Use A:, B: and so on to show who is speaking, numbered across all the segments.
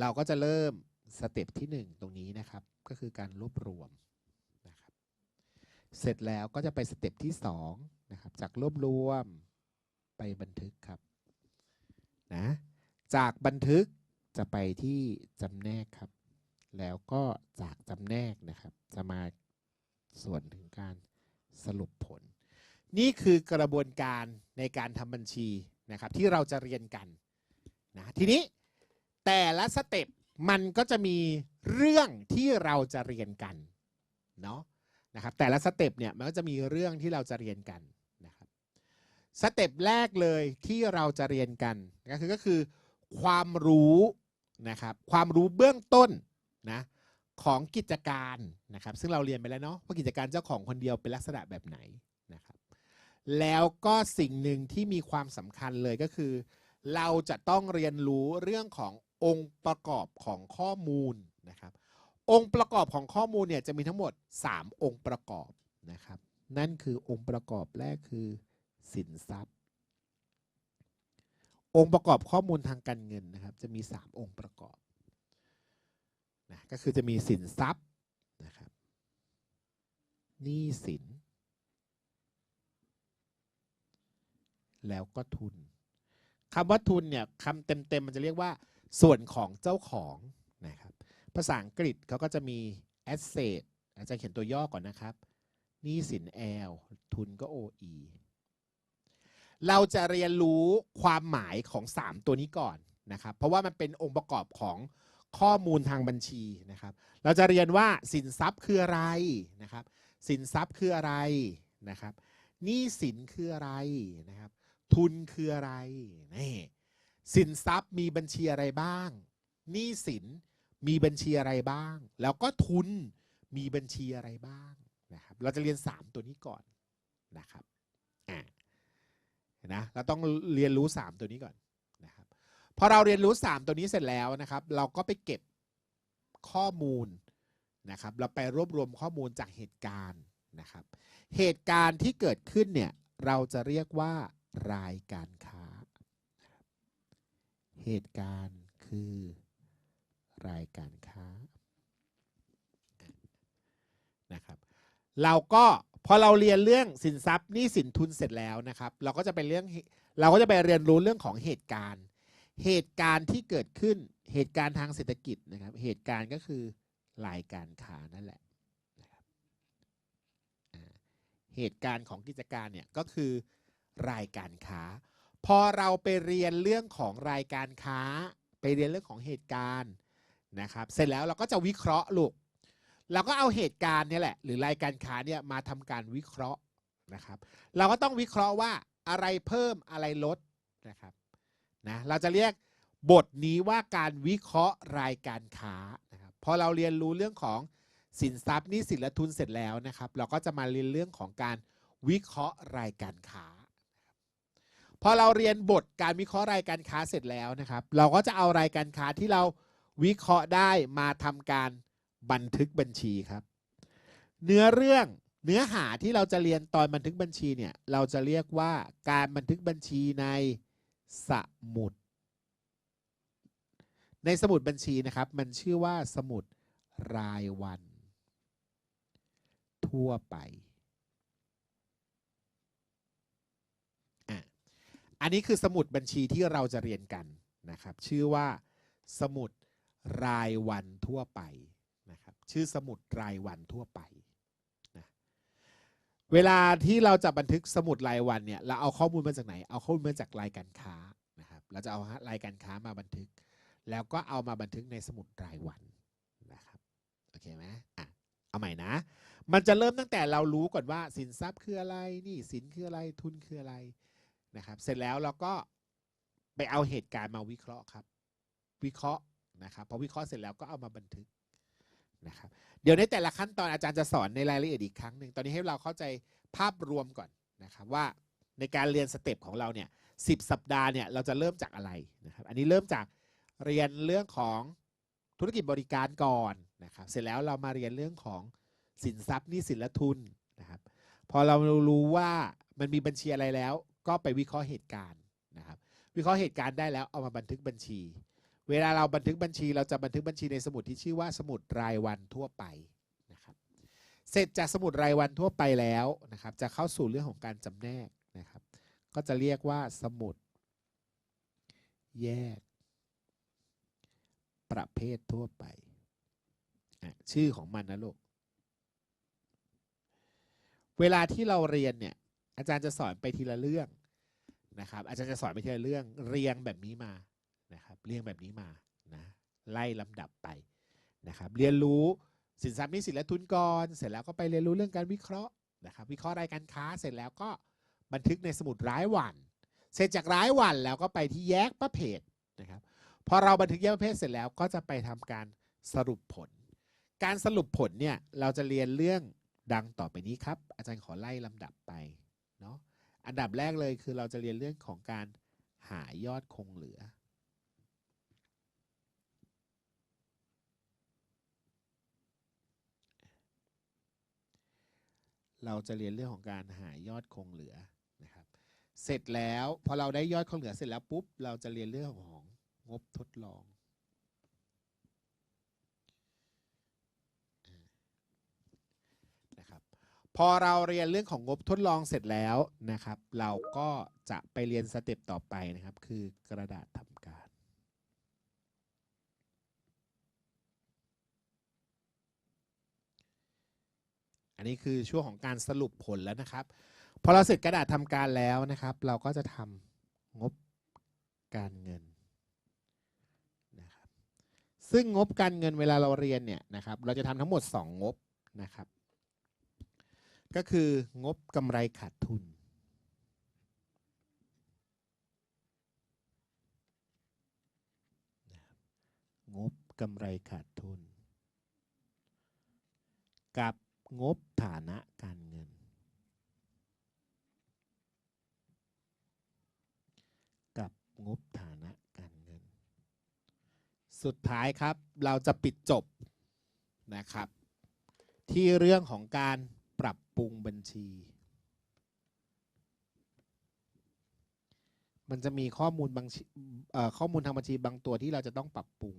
A: เราก็จะเริ่มสเต็ปที่หนึ่งตรงนี้นะครับ ก็คือการรวบรวมนะครับ เสร็จแล้วก็จะไปสเต็ปที่สองนะครับ จากรวบรวมไปบันทึกครับนะจากบันทึกจะไปที่จำแนกครับ แล้วก็จากจำแนกนะครับ จะมาส่วนถึงการสรุปผล นี่คือกระบวนการในการทำบัญชีนะครับ ที่เราจะเรียนกันนะทีนี้ แต่ละสเต็ปมันก็จะมีเรื่องที่เราจะเรียนกันเนาะนะครับแต่ละสเต็ปเนี่ยมันก็จะมีเรื่องที่เราจะเรียนกันนะครับสเต็ปแรกเลยที่เราจะเรียนกันก็คือก็คือความรู้นะครับความรู้เบื้องต้นนะของกิจการนะครับซึ่งเราเรียนไปแล้วเนาะว่ากิจการเจ้าของคนเดียวเป็นลักษณะแบบไหนนะครับแล้วก็สิ่งหนึ่งที่มีความสำคัญเลยก็คือ เราจะต้องเรียนรู้เรื่องขององค์ประกอบของข้อมูลนะครับ องค์ประกอบของข้อมูลเนี่ยจะมีทั้งหมด 3 องค์ประกอบนะครับ นั่นคือองค์ประกอบแรกคือสินทรัพย์ องค์ประกอบข้อมูลทางการเงินนะครับ จะมี 3 องค์ประกอบนะก็คือจะมีสินทรัพย์นะครับหนี้สิน แล้วก็ทุน คำว่าทุนเนี่ยคำเต็มๆมันจะเรียกว่า ส่วนของเจ้าของนะครับภาษาอังกฤษเขาก็จะมี asset อาจารย์เขียนตัวย่อก่อนนะครับหนี้สิน L ทุนก็ OE เราจะเรียนรู้ความหมายของ 3 ตัวนี้ก่อนนะครับ เพราะว่ามันเป็นองค์ประกอบของข้อมูลทางบัญชีนะครับ เราจะเรียนว่าสินทรัพย์คืออะไรนะครับ สินทรัพย์คืออะไรนะครับหนี้สินคืออะไรนะครับ ทุนคืออะไรนี่สินทรัพย์มีบัญชีอะไรบ้างหนี้สินมีบัญชีอะไรบ้าง แล้วก็ทุนมีบัญชีอะไรบ้างนะครับ เราจะเรียน 3 ตัวนี้ก่อนนะครับอ่านะเราต้องเรียนรู้ 3 ตัวนี้ก่อนนะครับพอเราเรียนรู้ 3 ตัวนี้เสร็จแล้วนะครับ เราก็ไปเก็บข้อมูลนะครับ เราไปรวบรวมข้อมูลจากเหตุการณ์นะครับ เหตุการณ์ที่เกิดขึ้นเนี่ยเราจะเรียกว่า รายการค้า เหตุการณ์คือ รายการค้านะครับเราก็พอเราเรียนเรื่องสินทรัพย์นี้สินทุนเสร็จแล้วนะครับ เราก็จะไปเรื่องเราก็จะไปเรียนรู้เรื่องของเหตุการณ์ เหตุการณ์ที่เกิดขึ้นเหตุการณ์ทางเศรษฐกิจนะครับ เหตุการณ์ก็คือรายการค้านั่นแหละเหตุการณ์ของกิจการเนี่ยก็คือ รายการค้า พอเราไปเรียนเรื่องของรายการค้า ไปเรียนเรื่องของเหตุการณ์นะครับเสร็จแล้วเราก็จะวิเคราะห์ลูกเราก็เอาเหตุการณ์เนี่ยแหละ หรือรายการค้าเนี่ยมาทำการวิเคราะห์นะครับ เราก็ต้องวิเคราะห์ว่าอะไรเพิ่มอะไรลดนะครับนะเราจะเรียกบทนี้ว่าการวิเคราะห์รายการค้านะครับพอเราเรียนรู้เรื่องของสินทรัพย์นี้สินและทุนเสร็จแล้วนะครับ เราก็จะมาเรียนเรื่องของการวิเคราะห์รายการค้า พอเราเรียนบทการวิเคราะห์รายการค้าเสร็จแล้วนะครับ เราก็จะเอารายการค้าที่เราวิเคราะห์ได้มาทำการบันทึกบัญชีครับ เนื้อเรื่องเนื้อหาที่เราจะเรียนตอนบันทึกบัญชีเนี่ยเราจะเรียกว่าการบันทึกบัญชีในสมุด ในสมุดบัญชีนะครับ มันชื่อว่าสมุดรายวัน ทั่วไปอะ อันนี้คือสมุดบัญชีที่เราจะเรียนกันนะครับ ชื่อว่าสมุดรายวันทั่วไปนะครับ ชื่อสมุดรายวันทั่วไปนะเวลาที่เราจะบันทึกสมุดรายวันเนี่ยเราเอาข้อมูลมาจากไหน เอาข้อมูลมาจากรายการค้านะครับ เราจะเอารายการค้ามาบันทึก แล้วก็เอามาบันทึกในสมุดรายวันนะครับโอเคไหมอะเอาใหม่นะ มันจะเริ่มตั้งแต่เรารู้ก่อนว่าสินทรัพย์คืออะไรนี่สินคืออะไรทุนคืออะไร นะครับ เสร็จแล้วเราก็ไปเอาเหตุการณ์มาวิเคราะห์ครับ วิเคราะห์นะครับพอวิเคราะห์เสร็จแล้วก็เอามาบันทึกนะครับ เดี๋ยวในแต่ละขั้นตอนอาจารย์จะสอนในรายละเอียดอีกครั้งหนึ่งตอนนี้ให้เราเข้าใจภาพรวมก่อนนะครับว่าในการเรียนสเต็ปของเราเนี่ยสิสัปดาห์เนี่ยเราจะเริ่มจากอะไรนะครับ อันนี้เริ่มจากเรียนเรื่องของธุรกิจบริการก่อนนะครับ เสร็จแล้วเรามาเรียนเรื่องของสินทรัพย์นี้สินและทุนนะครับ พอเรารู้ว่ามันมีบัญชีอะไรแล้ว ก็ไปวิเคราะห์เหตุการณ์นะครับ วิเคราะห์เหตุการณ์ได้แล้วเอามาบันทึกบัญชี เวลาเราบันทึกบัญชี เราจะบันทึกบัญชีในสมุดที่ชื่อว่าสมุดรายวันทั่วไปนะครับ เสร็จจากสมุดรายวันทั่วไปแล้วนะครับ จะเข้าสู่เรื่องของการจำแนกนะครับ ก็จะเรียกว่าสมุด แยก ประเภททั่วไป ชื่อของมันนะลูกเวลาที่เราเรียนเนี่ยอาจารย์จะสอนไปทีละเรื่อง นะครับ อาจารย์จะสอนไปทีละเรื่องเรียงแบบนี้มานะครับเรียงแบบนี้มานะไล่ลำดับไปนะครับ เรียนรู้สินทรัพย์นี้สินและทุนก่อนเสร็จแล้วก็ไปเรียนรู้เรื่องการวิเคราะห์นะครับ วิเคราะห์รายการค้าเสร็จแล้วก็บันทึกในสมุดรายวัน เสร็จจากรายวันแล้วก็ไปที่แยกประเภทนะครับพอเราบันทึกแยกประเภทเสร็จแล้วก็จะไปทำการสรุปผล การสรุปผลเนี่ยเราจะเรียนเรื่องดังต่อไปนี้ครับ อาจารย์ขอไล่ลำดับไปเนาะ อันดับแรกเลยคือเราจะเรียนเรื่องของการหายอดคงเหลือ เราจะเรียนเรื่องของการหายอดคงเหลือนะครับ เสร็จแล้วพอเราได้ยอดคงเหลือเสร็จแล้วปุ๊บเราจะเรียนเรื่องของงบทดลอง นะครับ พอเราเรียนเรื่องของงบทดลองเสร็จแล้วนะครับ เราก็จะไปเรียนสเต็ปต่อไปนะครับ คือกระดาษทำการ อันนี้คือช่วงของการสรุปผลแล้วนะครับ พอเราเสร็จกระดาษทำการแล้วนะครับ เราก็จะทำงบการเงินนะครับ ซึ่งงบการเงินเวลาเราเรียนเนี่ยนะครับ เราจะทำทั้งหมด 2 งบนะครับ ก็คืองบกำไรขาดทุน งบกำไรขาดทุน กับงบฐานะการเงิน กับงบฐานะการเงิน สุดท้ายครับเราจะปิดจบนะครับ ที่เรื่องของการ ปรุงบัญชี มันจะมีข้อมูลบางชิเอ่อข้อมูลทางบัญชีบางตัวที่เราจะต้องปรับปรุง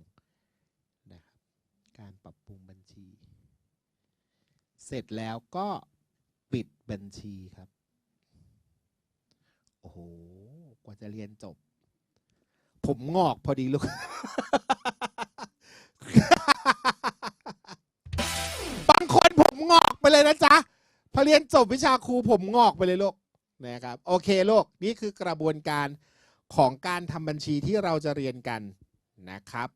A: นะครับการปรับปรุงบัญชี เสร็จแล้วก็ปิดบัญชีครับ โอ้โห กว่าจะเรียนจบ ผมงอกพอดีลูก เรียนจบวิชาครูผมงอกไปเลยลูกนะครับโอเคลูกนี่คือกระบวนการของการทำบัญชีที่เราจะเรียนกันนะครับ